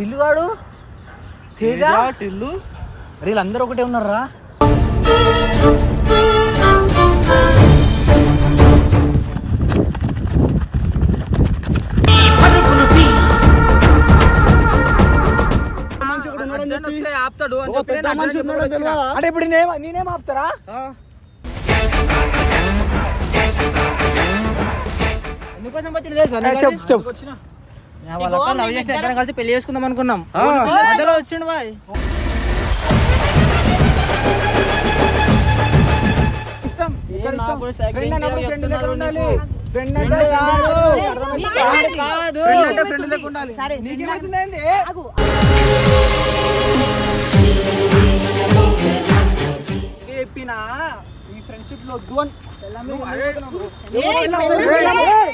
టిల్లుగాడు తేజ? టిల్లు. వీళ్ళందరూ ఒకటే ఉన్నారా? అంటే ఇప్పుడు నేనే నేనేం ఆపుతారా? ఎందుకోసం తెలుసా నీకు చెప్పు? చెప్పు. వాళ్ళ లవ్ చేసిన ఇద్దరం కలిసి పెళ్ళి చేసుకుందాం అనుకున్నాం. మధ్యలో వచ్చిండు బాయ్. ఫ్రెండ్ అంటే కాదు. ఫ్రెండ్ ఉండాలి? చెప్పినా ఫ్రెండ్షిప్లో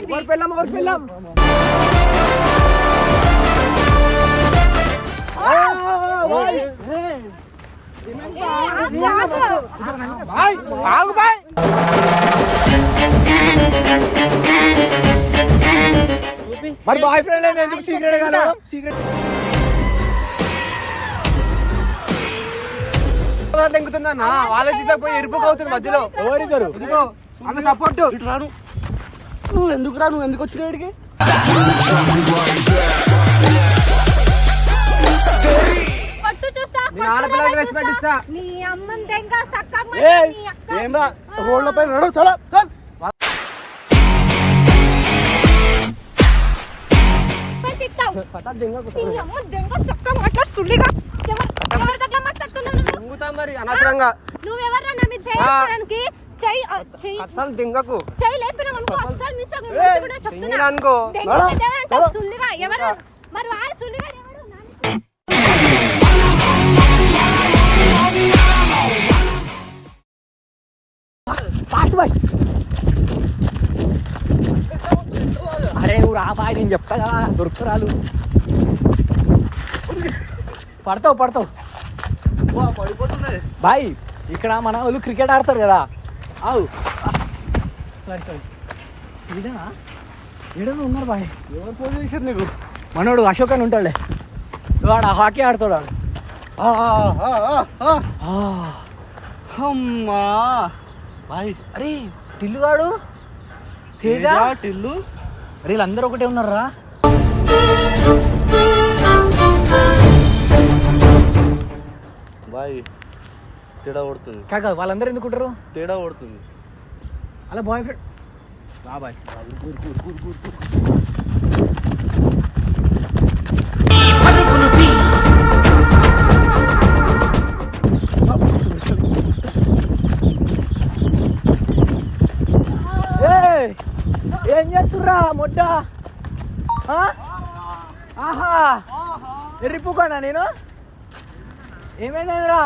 ఎవరు పెళ్ళాం, ఎవరు పెళ్ళాం? బాయ్, ఆగు బాయ్. మరి బాయ్ ఫ్రెండ్ ఎందుకు సీక్రెట్గా సీక్రెట్ తెంగుతుందన్న వాళ్ళ పోయి ఇరుపుకోవుతుంది మధ్యలో. ఎవరిద్దరు ఇదిగో ఆమె సపోర్ట్ రాను. నువ్వు ఎందుకు రా నువ్వు ఎందుకు వచ్చిన ఇక్కడికి? పట్టు చూస్తా మీ ఆడపిల్లకి రెస్పెక్ట్ ఇస్తా. నీ అమ్మని దెంగ సక్క ఏయ్, ఏం రా రోడ్ల పైన నడు చలో చల్. నీ అమ్మ దెంగ సక్క మాట్లాడు సుల్లిగా. మరి అనవసరంగా. నా మీద చేయడానికి చెయ్యి చెయ్యి అసలు దింగకు. చెయ్యి అనుకో నుంచి కూడా చెప్తున్నా. అనుకో. సుల్లిగా ఎవరు? మరి సుల్లిగా? ఫాస్ట్ బాయ్ అరే నువ్వు రా బాయ్ నేను చెప్తా కదా దొరుకురాలు. పడతావు పడతావు. బాయ్ ఇక్కడ మన వాళ్ళు క్రికెట్ ఆడతారు కదా. ఆవు సారీ సారీ ఈడనా? ఈడనా ఉన్నారు బాయ్. ఎవరు ఫోన్ చేశారు నీకు? మనోడు అశోక్ అని ఉంటాడులే. వాడు హాకీ ఆడతాడు వాడు. అమ్మా. బాయ్. అరే టిల్లుగాడు తేజ? తేజ, టిల్లు. అరే వీళ్ళందరూ ఒకటే ఉన్నారా? బాయ్. తేడా కొడుతుంది. కాక వాళ్ళందరూ ఎందుకుంటారు తేడా కొడుతుంది. అలా బాయ్ ఫ్రెండ్ రా బాయ్. ఏయ్, ఏం చేస్తుర్రా మొడ్డ? ఆ? ఆహా. ఎర్రిపుకోనా నేను? ఏమైందిరా?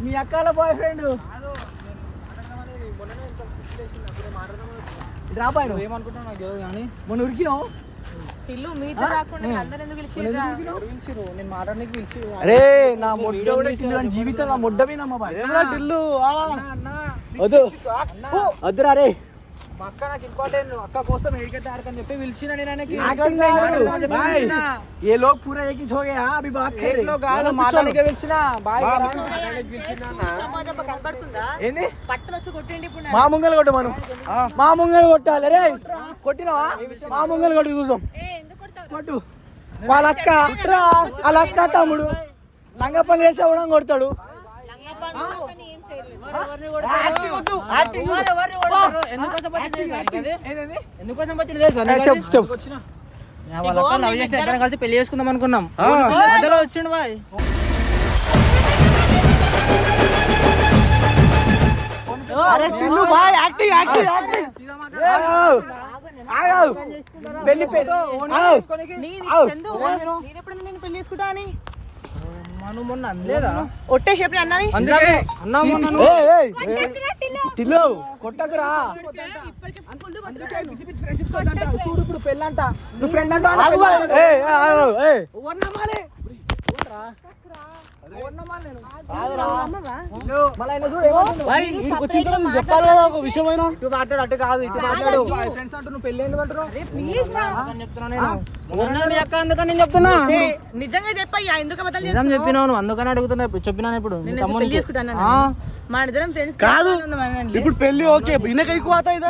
మీ అక్కల బాయ్ ఫ్రెండ్ రాబాయ్ ఏమనుకుంటున్నావు నాకు తెలియదు కానీ? మొన్న ఉరికినావు? అరే నా జీవితం నా మొడ్డ. వద్దు. వద్దురా రే. మా అక్క నాకు ఇంపార్టెంట్ అక్క కోసం ఏడికైతే ఆడకని చెప్పి పిలిచిన నేను ఆయనకి యాక్టింగ్ नहीं करो చెప్పి भाई పిలిచిన. ये लोग पूरा एक ही हो गए हाँ अभी बात कर ఏక్ లో रहे కాదు हैं మాట్లాడకే పిలిచిన బాయ్ బా- చమ్మా దెబ్బ కనబడుతుందా ఏంది పట్టును వచ్చి కొట్టిండి ఇప్పుడు మా ముంగలు కొట్టు మనం మా ముంగలు కొట్టాలి రే కొట్టినావా మా ముంగలు కొట్టి చూసాం ఏ ఎందుకు కొడతావు కొట్టు వాళ్ళ అక్క రా వాళ్ళ అక్క తమ్ముడు లంగ పని చేస్తే కూడా కొడతాడు ఎందుకోసం వచ్చింది తెలుసా కలిసి పెళ్ళి చేసుకుందాం అనుకున్నాం. వచ్చిండు బాయ్. పెళ్ళి చేసుకుంటా అని? ఒట్టే చెప్పిన అన్నని? అందుకే అన్నా మొన్న నువ్వు. ఏయ్, ఏయ్, ఏయ్. టిల్లు కొట్టకురా. చూడు ఇప్పుడు పెళ్ళంట. నువ్వు ఫ్రెండ్ అంట చెప్పాలి కదా ఒక విషయమైనా ఇటు మాట్లాడు అటు కాదు ఇటు మాట్లాడు. ఫ్రెండ్స్ అంటూ నువ్వు నిజంగా చెప్పయ్యా ఎందుకు నిజం? చెప్పినావు అందుకని అడుగుతున్నా. ఇప్పుడు చెప్పినాను ఇప్పుడు. మా ఇద్దరం ఫ్రెండ్స్ కాదు. ఇప్పుడు పెళ్ళి ఓకే. ఇన్నక ఎక్కువ నేను?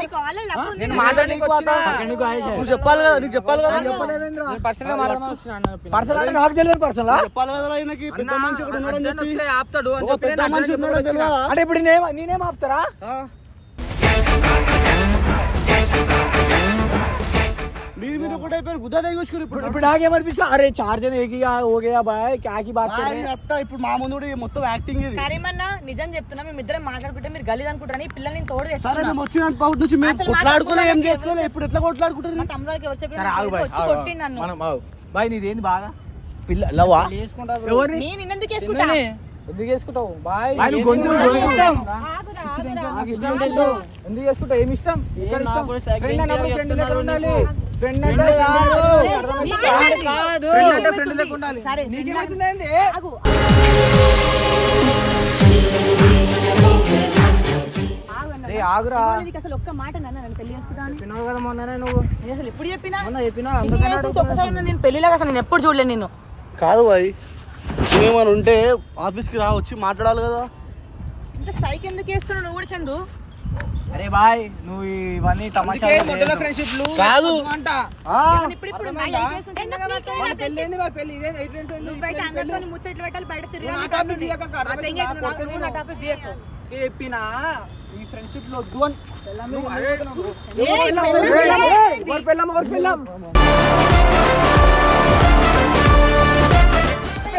నువ్వు చెప్పాలి కదా నీకు చెప్పాలి కదా. నేను పర్సనల్. పర్సనల్ అంటే నాకు తెలియదు పర్సనల్ చెప్పాలి కదా ఆయనకి పెద్ద అన్న, ఉన్నాడని చెప్పి ఆపుతాడు ఒక పెద్ద మనిషి ఉన్నాడని తెలియదా? అంటే ఇప్పుడు నేనే నేనేం ఆపుతారా? ఆ. మీరు మీరు ఒకటి అయిపోయారు గుద్ద తెగొచ్చుకుని ఇప్పుడు ఇప్పుడు నాకేమనిపిస్తా అరే చార్జర్ ఏకిగా ఓ గయా బాయ్ క్యాకి బాత్ కర్ బాయ్ అత్త ఇప్పుడు మా ముందు కూడా మొత్తం యాక్టింగ్ ఇది. కరీమన్నా నిజం చెప్తున్నా మేము ఇద్దరం మాట్లాడుకుంటే మీరు గలీజ్ అనుకుంటారని పిల్లల్ని నేను తోడు సరే మేము వచ్చిన పౌట్ నుంచి మేము అసలు కొట్లాడుకోలే ఏం మాట్లాడుకోవడానికి చేసుకోలే ఇప్పుడు ఎట్లా కొట్లాడుకుంటారు ఎవరు సరే ఆగు చెప్పారు కొట్టిండు నన్ను. బాయ్ నీదేంది బాగా పిల్ల లవ్వా? చేసుకుంటా bro. ఎవరిని? నేను నిన్నెందుకు వేసుకుంటా ఎందుకు చేసుకుంటావు? బాయ్. బాయ్ నువ్వు గొంతు చేసుకుంటా. గొంతు ఇష్టం. నాకు ఇష్టం లేదు. ఎందుకు చేసుకుంటావు? ఏమి ఇష్టం? ఫ్రెండ్ అన్నప్పుడు ఫ్రెండ్ లెక్క ఉండాలి. ఫ్రెండ్ అంటే కాదు. నీకేమైంది? ఫ్రెండ్ అంటే ఫ్రెండ్ లెక్క ఉండాలి. సరే, నీకేమైతుంది ఏంది? ఆగు. ఆగు. అన్న. రే ఆగురా. అసలు ఒక్క మాట నాన్న చెప్పినావు కదా నువ్వు. నేను అసలు ఎప్పుడు చెప్పినా? చెప్పినా నేను పెళ్ళిలాగా అసలు నేను ఎప్పుడు చూడలేదు నేను కాదు బాయ్. ఏమైనా ఉంటే ఆఫీస్కి రా వచ్చి మాట్లాడాలి కదా. ఇంత సైక్ ఎందుకు వేస్తున్నావు నువ్వు కూడా చందు? అరే బాయ్ నువ్వు ఇవన్నీ తమాషా మొదల ఫ్రెండ్షిప్లు కాదు. అంట ఇప్పుడు ఇప్పుడు ఇదే ఎయిట్ నువ్వు బయట అందరితో ముచ్చట్లు పెట్టాలి బయట తిరగాలి నా టాపిక్ నా. టాపిక్. చెప్పినా ఈ ఫ్రెండ్షిప్లో వద్దు అని. పెళ్ళాం పెళ్ళాం?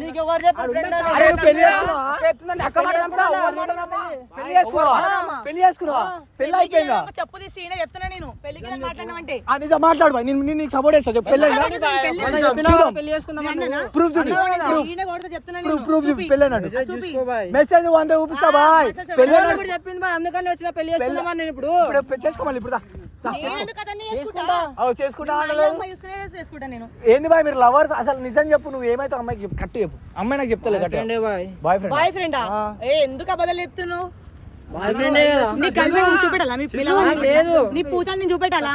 నీకెవరు చెప్పారు? పెళ్ళి చేసుకున్నావా? పెళ్ళి అయిపోయిందా? చెప్పు తీసి ఈయన చెప్తున్నా నేను. పెళ్ళికి మాట్లాడమంటే. మాట్లాడు. నేను నీకు సపోర్ట్ చేస్తా. చెప్పు? ప్రూఫ్ చూపి. ప్రూఫ్ చూపి. మెసేజ్ వంద చూపిస్తా బాయ్. చెప్పింది అందుకని వచ్చిన పెళ్ళి నేను ఇప్పుడు. ఇప్పుడు చేసుకోమని ఇప్పుడు ఏంది బాయ్ మీరు లవర్స్ అసలు నిజం చెప్పు నువ్వు ఏమైతే అమ్మాయికి చెప్పు కట్టు చెప్పు. అమ్మాయి నాకు చెప్తలేదు కట్టు బాయ్? బాయ్ ఫ్రెండ్ బాయ్ ఫ్రెండా ఎందుకు అబద్ధాలు చెప్తున్నావు? బాయ్ ఫ్రెండే కదా? నీ నేను చూపెట్టాలా?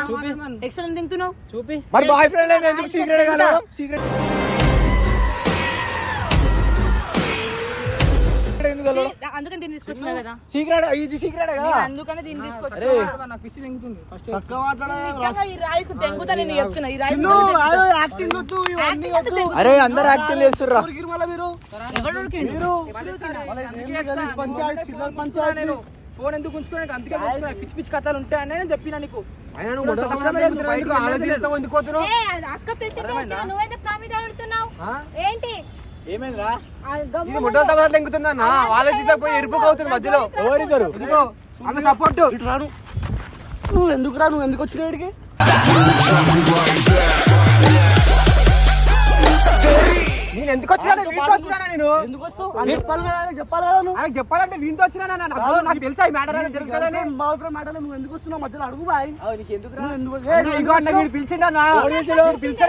ఎక్స్ట్రా తింటున్నావు? చూపి. మరి బాయ్ ఫ్రెండ్ ఎందుకు సీక్రెట్ సీక్రెట్ ఎందుకు వెళ్ళడం? అందుకని దీన్ని తీసుకొచ్చినా కదా. సీక్రెట్ ఇది సీక్రెట్ కదా? అందుకనే దీన్ని తీసుకొచ్చిన. నాకు పిచ్చి తెంగుతుంది. ఫస్ట్ చక్కగా మాట్లాడాలి నిజంగా ఈ రాయిస్కు తెంగుతా నేను చెప్తున్నా. ఈ అయ్యో, యాక్టింగ్ వద్దు ఇవన్నీ వద్దు. అరే అందరు యాక్టింగ్ చేస్తుర్రా? మళ్ళా మీరు ఉరికిండు? మీరు పంచాయతీ చిల్లర పంచాయతీ. నేను. ఫోన్ ఎందుకు ఉంచుకోడానికి అందుకే. పిచ్చి పిచ్చి కథలు ఉంటాయని నేను చెప్పిన నీకు. అక్క ఏంటి? ఏమైందిరా? వాళ్ళ పోయి ఎరుపుకు అవుతుంది మధ్యలో. ఎవరిద్దరు ఇదిగో ఆమె సపోర్ట్ ఇటు రాను. నువ్వు ఎందుకు రా నువ్వు ఎందుకు వచ్చిన ఇక్కడికి? నేను ఎందుకు వచ్చినా? వీటితో వచ్చినా నేను. ఎందుకు వస్తావు? అని చెప్పాలి కదా ఆయనకి చెప్పాలి కదా నువ్వు? ఆయనకు చెప్పాలంటే వీటితో వచ్చినా నాకు తెలుసా ఈ మ్యాటర్ అనేది జరుగుతుందని. మా అవసరం మాట నువ్వు ఎందుకు వస్తున్నావు? మధ్యలో అడుగు బాయ్. నీకు ఎందుకు ఎందుకు ఇంకో అన్న వీడు పిలిచాడు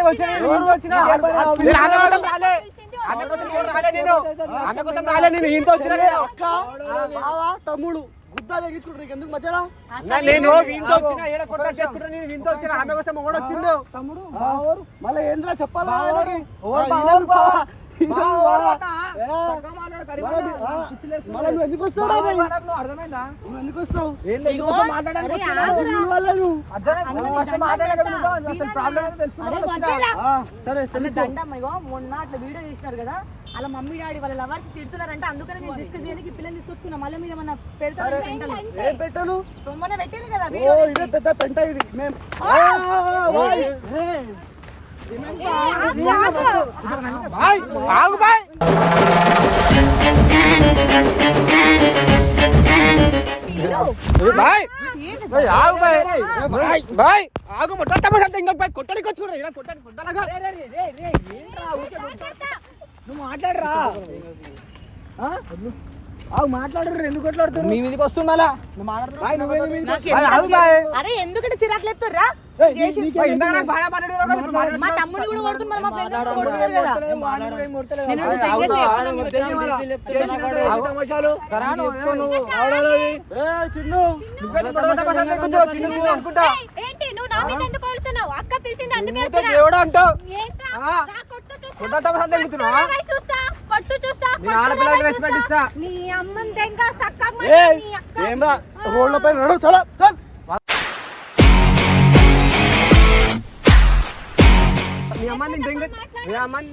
వచ్చిన. వచ్చిన? ఆమె కోసం రాలే నేను? ఆమె కోసం రాలే నేను? ఇంట్లో వచ్చిన అక్క బావా తమ్ముడు గుద్దా తెగించుకుంటారు నీకు ఎందుకు మధ్యలో? నేను వీంతో వచ్చిన ఏడ కొట్ట చేసుకుంటా నేను వీంతో వచ్చిన? ఆమె కోసం కూడా వచ్చిండు తమ్ముడు మళ్ళీ ఏంద్రా చెప్పాలా? ఎందుకు వస్తావు అర్థమైందా? ఎందుకు వస్తావు? సరే మొన్న అట్లా వీడియో చేసినారు కదా. అలా మమ్మీ డాడీ వాళ్ళ లవర్స్ తిడుతున్నారంటే. అందుకనే నేను డిస్కస్ చేయడానికి పిల్లల్ని తీసుకొచ్చుకున్నా. మళ్ళీ మీరు ఏమన్నా పెడతారు? పెట్టాను? పెట్టింది కదా పెద్ద పెంట ఇది. మేము ఆగు బాయ్. బాయ్ ఆగు బాయ్. బాయ్, బాయ్, ఆగు మొట్ట అంటే ఇంకొక బాయ్ కొట్టడానికి కొట్టడానికి కొట్టాలగా నువ్వు మాట్లాడరా మాట్లాడరు ఎందుకు కొట్లాడుతారు మీ మీదకి వస్తుండాలా బాయ్ నువ్వే నీ మీదకి నాకు బాయ్, ఎంత ఆగు బాయ్. అరే ఎందుకంటే. మా కూడా కొడుతున్నారు మా ఫ్రెండ్ కొడుతున్నారు కదా. ఏంటి? నువ్వు నా మీద ఎందుకు కొడుతున్నావు? అక్క పిలిచింది అందుకే. దేవుడు అంటావు. కొట్టు. కొట్ట కొట్టురా, చూస్తా ఆడపిల్లకి. రెస్పెక్ట్ ఇస్తా. నీ అమ్మని దెంగ సక్క ఏయ్ నీ అక్క. ఏమ్రా రోడ్ల పైన నడు చలో చల్. మీ అమ్మని దెంగ మీ అమ్మని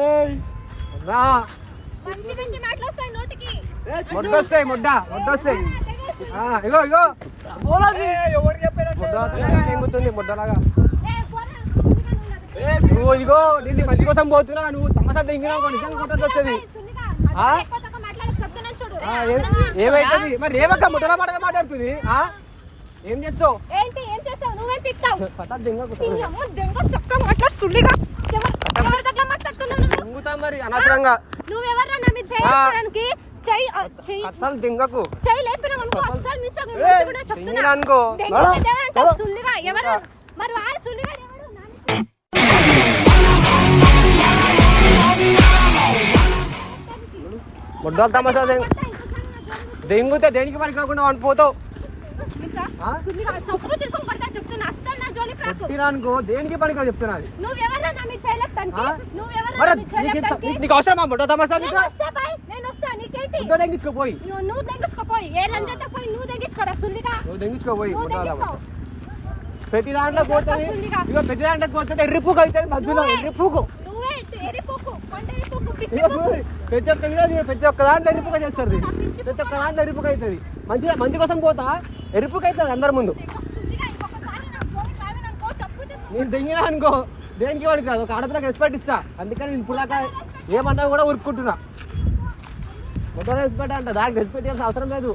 ఏయ్. రా. మంచి మంచి మాటలు వస్తాయి నోటికి. మొడ్డొస్తాయి మొడ్డ మొడ్డొస్తాయి ఆ, ఇగో ఇగో. ఎవరు చెప్పారు తెంగుతుంది మొడ్డలాగా. నువ్వు ఇగో దీన్ని మంచి కోసం పోతున్నా నువ్వు తమసా తెంగినావు నిజంగా ఏ- ఏమైతుంది? మరి ఏమక్క ముట్టల మాటలు మాట్లాడుతుంది ఆ? ఏం చేస్తావు? ఏంటి ఏం చేస్తావు? నువ్వేం పిక్తావు? పతా దెంగ నీ అమ్మ దెంగ సక్క మాట్లాడు సుల్లిగా ఎవరు ఎవరి దగ్గర మాట్లాడుతున్నావు నువ్వు? దెంగుతా మరి అనవసరంగా. నువ్వెవర్రా నా మీద చేయి ఆ. వేయడానికి? చెయ్యి ఆ, చెయ్యి అసలు దెంగకు. చెయ్యి లేపినావు అనుకో కూడా చెప్తున్నా. దెంగినా సుల్లిగా ఎవరు? మరి సుల్లిగా ముడ్డలు తమసా దెంగ దెంగుతే దేనికి పనికి రాకుండా వాడిని పోతావు ఆ? సుల్లిగా చెప్పు తీసుకొని పడతా చెప్తున్నా అస్సలు నా జోలికి రాకు కొట్టినా అనుకో దేనికి పనికి చెప్తున్నా అది. నువ్వెవర్రా నా మీద చేయలేపడానికి ఆ? నువ్వెవర్రా మరి నా మీద నీకు ఇంత- చేయలేపడానికి నీకు- నీకు అవసరమా ముడ్డ తమసా నేను వస్తా బాయ్ నేను వస్తా నీకేంటి ముద్ద దెంగించుకోపోయి నువ్వు నువ్వు తెగించుకోపోయి ఏ లంజతో పోయి నువ్వు తెగించుకోరా సుల్లిగా నువ్వు దెంగించుకోపోయి నువ్వు ముడ్డ తెగించుకో తమసా ప్రతి దాంట్లో పోతుంది సుల్లిగా. ఇగో ప్రతి దాంట్లో పోతుంది ఎర్రిపుకు అవుతుంది మధ్యలో నువ్వే. ఎర్రిపుకు నువ్వే ఎరిపోకు కొండ ఎరిపోకు పిచ్చి ఇగో పోకు. ప్రతి ఒక్క వీడియో చూడు, ప్రతి ఒక్క దాంట్లో ఎరుపుగా చేస్తారు ప్రతి ఒక్క దాంట్లో ఎరుపుగా అవుతుంది మంచిగా మంచి కోసం పోతా ఎరుపుగా అవుతుంది అందరి ముందు. నేను దెంగినా అనుకో దేనికి వాడికి కాదు ఒక ఆడపిల్లకి రెస్పెక్ట్ ఇస్తా. అందుకని నేను ఇప్పుడు దాకా ఏమన్నా కూడా ఉరుక్కుంటున్నా. మొదట రెస్పెక్ట్ అంట దానికి రెస్పెక్ట్ ఇవ్వాల్సిన అవసరం లేదు.